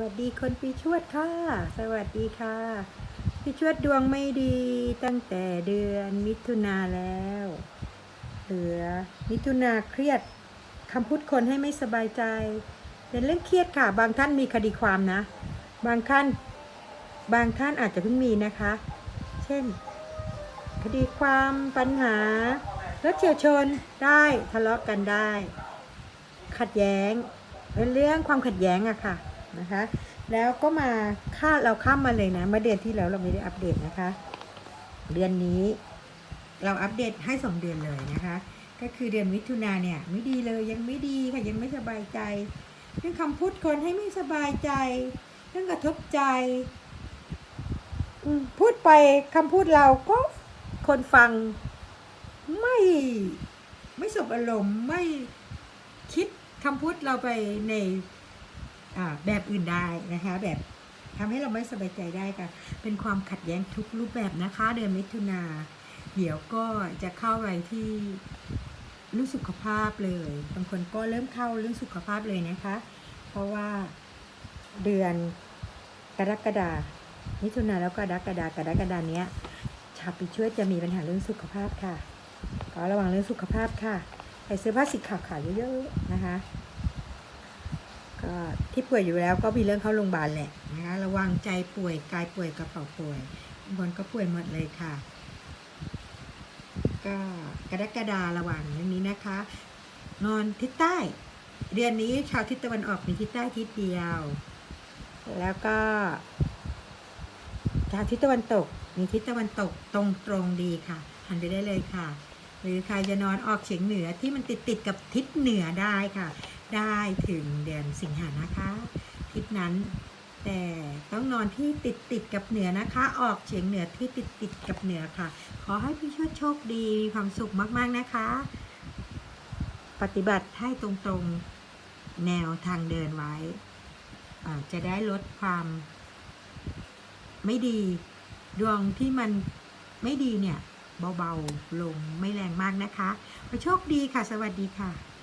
วัสดีคนปีชวดค่ะ สวัสดีค่ะ ปีชวดดวงไม่ดีตั้งแต่เดือนมิถุนาแล้ว เหลือมิถุนาเครียดคำพูดคนให้ไม่สบายใจ เป็นเรื่องเครียดค่ะ บางท่านมีคดีความนะ บางท่านบางท่านอาจจะเพิ่งมีนะคะ เช่น คดีความปัญหารถเฉียวชนได้ทะเลาะกันได้ ขัดแย้งเป็นเรื่องความขัดแย้งอะค่ะ นะคะ แล้วก็มาค่าเราข้ามมาเลยนะเมื่อเดือนที่แล้วเราไม่ได้อัปเดตนะคะ เดือนนี้เราอัปเดตให้สองเดือนเลยนะคะ ก็คือเดือนมิถุนาเนี่ยไม่ดีเลยยังไม่ดีค่ะยังไม่สบายใจเรื่องคำพูดคนให้ไม่สบายใจเรื่องกระทบใจพูดไปคำพูดเราก็คนฟังไม่ไม่สบอารมณ์ไม่คิดคำพูดเราไปใน แบบอื่นได้นะคะ แบบทำให้เราไม่สบายใจได้ค่ะ เป็นความขัดแย้งทุกรูปแบบนะคะ เดือนมิถุนา เดี๋ยวก็จะเข้าไปที่เรื่องสุขภาพเลย บางคนก็เริ่มเข้าเรื่องสุขภาพเลยนะคะ เพราะว่าเดือนกรกฎามิถุนาแล้วก็กรกฎากรกฎาเนี้ย ชาวปีช่วยจะมีปัญหาเรื่องสุขภาพค่ะ ก็ระวังเรื่องสุขภาพค่ะ ใส่เสื้อผ้าสีขาวๆเยอะๆนะคะ ก็ที่ป่วยอยู่แล้วก็มีเรื่องเข้าโรงพยาบาลแหละนะคะระวังใจป่วยกายป่วยกระเป๋าป่วยบางคนก็ป่วยหมดเลยค่ะ ก็กรกฎาระวังเรื่องนี้นะคะ นอนทิศใต้เดือนนี้ชาวทิศตะวันออกมีทิศใต้ทิศเดียว แล้วก็ชาวทิศตะวันตกมีทิศตะวันตกตรงตรงดีค่ะ หันไปได้เลยค่ะ หรือใครจะนอนออกเฉียงเหนือที่มันติดติดกับทิศเหนือได้ค่ะ ได้ถึงเดือนสิงหานะคะทิศนั้น แต่ต้องนอนที่ติดติดกับเหนือนะคะ ออกเฉียงเหนือที่ติดติดกับเหนือค่ะ ขอให้พี่ช่วยโชคดีมีความสุขมากๆนะคะ ปฏิบัติให้ตรงๆแนวทางเดินไว้ จะได้ลดความไม่ดีดวงที่มันไม่ดีเนี่ย เบา ๆ ลงไม่แรงมากนะคะขอโชคดีค่ะ สวัสดีค่ะ